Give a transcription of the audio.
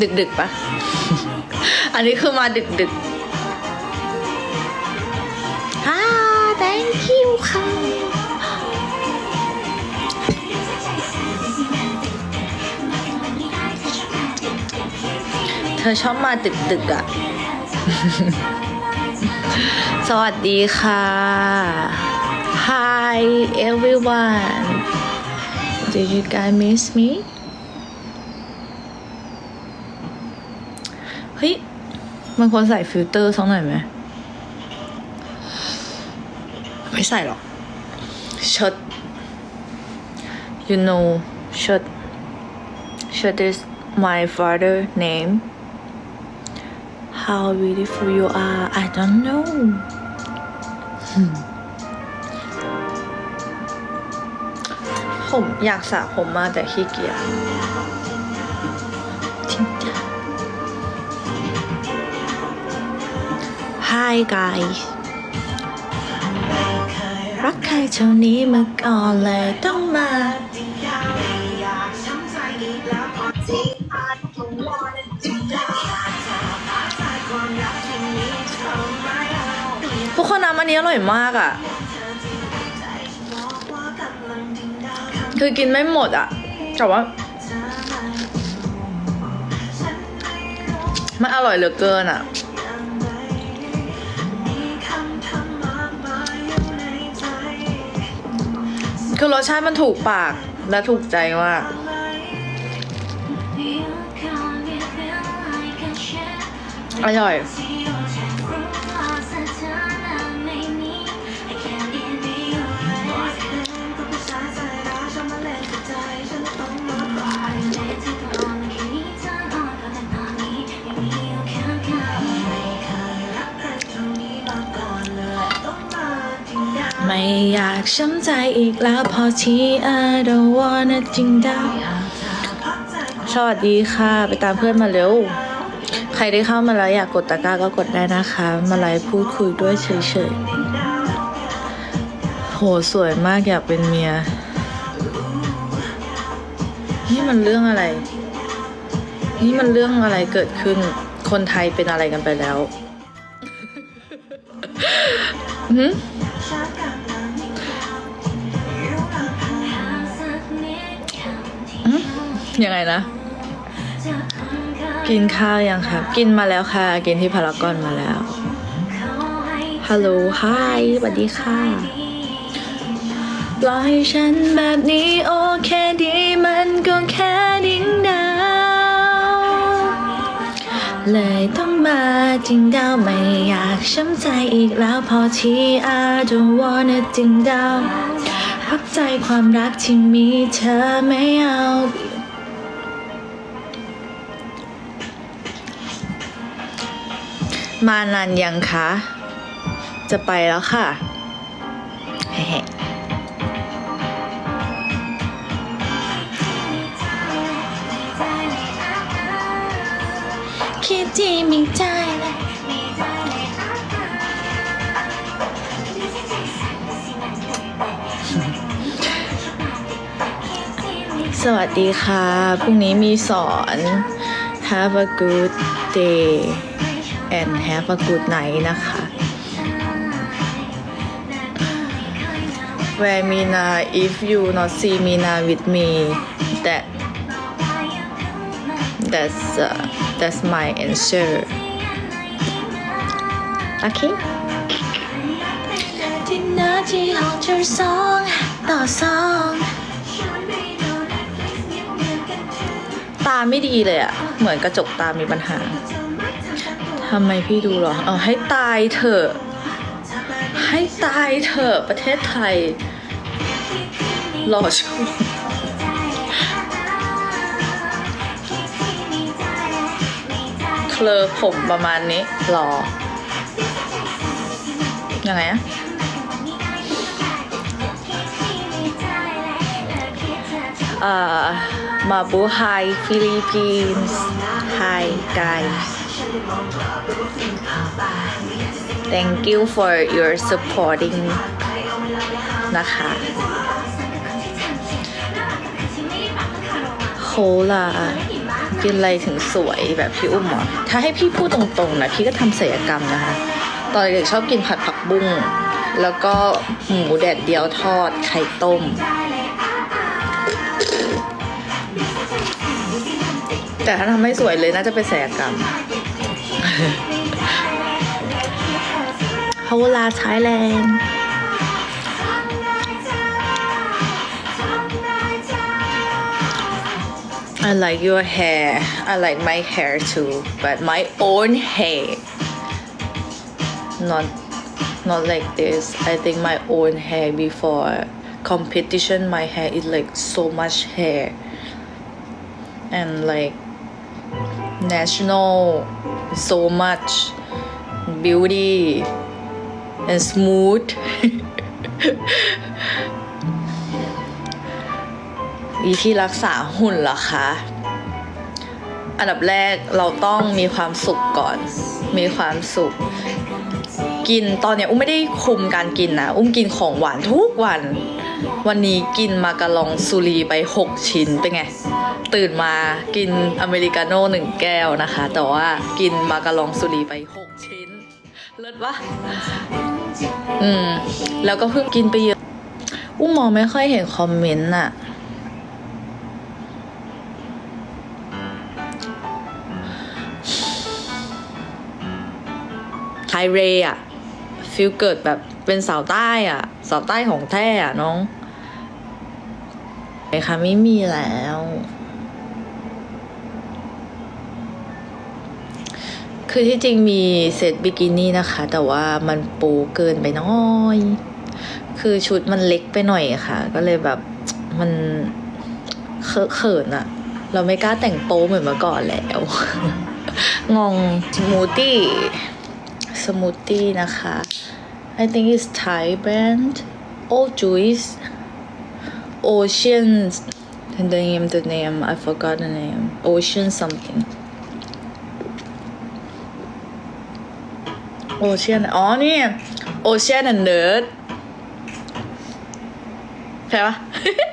ดึกดึกๆปะอันนี้คือมาดึกดึกฮ่า thank you ค่ะเธอชอบมาดึกดึกๆอะสวัสดีค่ะ Hi everyone Did you guys miss me ฮ้ยมันควรใส่ฟิลเตอร์สักหน่อยไหม ไม่ใส่หรอกเชิด you know เชิดเชิด is my father name how beautiful you are I don't know ผมอยากสระผมมากแต่ขี้เกียจจ Hi guys รักใครเท่านี้มาก่อนเลยต้องมาทุกคนน้ำอันนี้อร่อยมากอะ่ะ คือกินไม่หมดอะ่ะ แต่ว่า มันอร่อยเหลือเกินอะ่ะ คือรสชาติมันถูกปากและถูกใจมากอร่อย ไม่อยากช้ำใจอีกแล้วพอที่ I don't wanna จริงดาสวัสดีค่ะ ไปตามเพื่อนมาเร็ว ใครได้เข้ามาแล้วอยากกดตะกร้าก็กดได้นะคะ มาไลฟ์พูดคุยด้วยเฉยๆ โหสวยมากอยากเป็นเมีย นี่มันเรื่องอะไร นี่มันเรื่องอะไรเกิดขึ้น คนไทยเป็นอะไรกันไปแล้ว หืม ยังไงนะ กินข้าวยังครับ กินมาแล้วค่ะ กินที่พารากอนมาแล้วฮัลโหลฮายสวัสดีค่ะปล่อยฉันแบบนี้โอเคดีมันก็แค่ดิ้งดาว เลยต้องมาจริงดาวไม่อยากช้ำใจอีกแล้วพอที่ I don't wanna จริงดาวพักใจความรักที่มีเธอไม่เอา มานานยังคะ จะไปแล้วค่ะเฮ้คิดที่มีใจเลยสวัสดีค่ะ พรุ่งนี้มีสอน Have a good day and have a good night นะคะ Where Mina if you not see Mina with me that that's uh, that's my answer okay ที่นาที่ห้องเธอสองต่อสองตาไม่ดีเลยอะเหมือนกระจกตามีปัญหา ทำไมพี่ดูหรอ เออให้ตายเถอะ ให้ตายเถอะประเทศไทยหล่อชูเคลอผมประมาณนี้หล่อยังไงอะมาบูไฮฟิลิปปินส์ Hi guys Thank you for your supporting นะคะ โคลากินอะไรถึงสวยแบบพี่อุ้มเหรอถ้าให้พี่พูดตรงๆนะพี่ก็ทำศัลยกรรมนะคะ ตอนเด็กๆชอบกินผัดผักบุ้ง แล้วก็หมูแดดเดียวทอดไข่ต้มแต่ถ้าทำให้สวยเลยน่าจะเป็นศัลยกรรม Hola Thailand. I like your hair. I like my hair too but my own hair. Not not like this. I think my own hair before. Competition my hair is like so much hair. And like national so much beauty and smooth วิธีรักษาหุ่นเหรอคะ อันดับแรกเราต้องมีความสุขก่อน มีความสุข กินตอนเนี้ยอุ้มไม่ได้คุมการกินนะอุ้มกินของหวานทุกวัน วันนี้กินมากะลองซูรีไป 6 ชิ้นเป็นไง ตื่นมากินอเมริกาโน่หนึ่งแก้วนะคะ แต่ว่ากินมากะลองซูรีไป 6 ชิ้น เลิศปะอืม แล้วก็เพิ่งกินไปเยอะ อุ้มมองไม่ค่อยเห็นคอมเมนต์อะไทเรอะ ฟิลเกิดแบบเป็นสาวใต้อะสาวใต้ของแท้อะน้องไอค่ะไม่มีแล้ว คือที่จริงมีเซตบิกินี่นะคะ แต่ว่ามันปูเกินไปน้อย คือชุดมันเล็กไปหน่อยค่ะ ก็เลยแบบมันเขินอะเราไม่กล้าแต่งโป๊เหมือนเมื่อก่อนแล้ว งงสมูตี้สมูตี้นะคะ I think it's Thai brand Old Juice Ocean the name the name I forgot the name Ocean something Ocean อ๋อนี่ Ocean and Nerd ใช่ปะ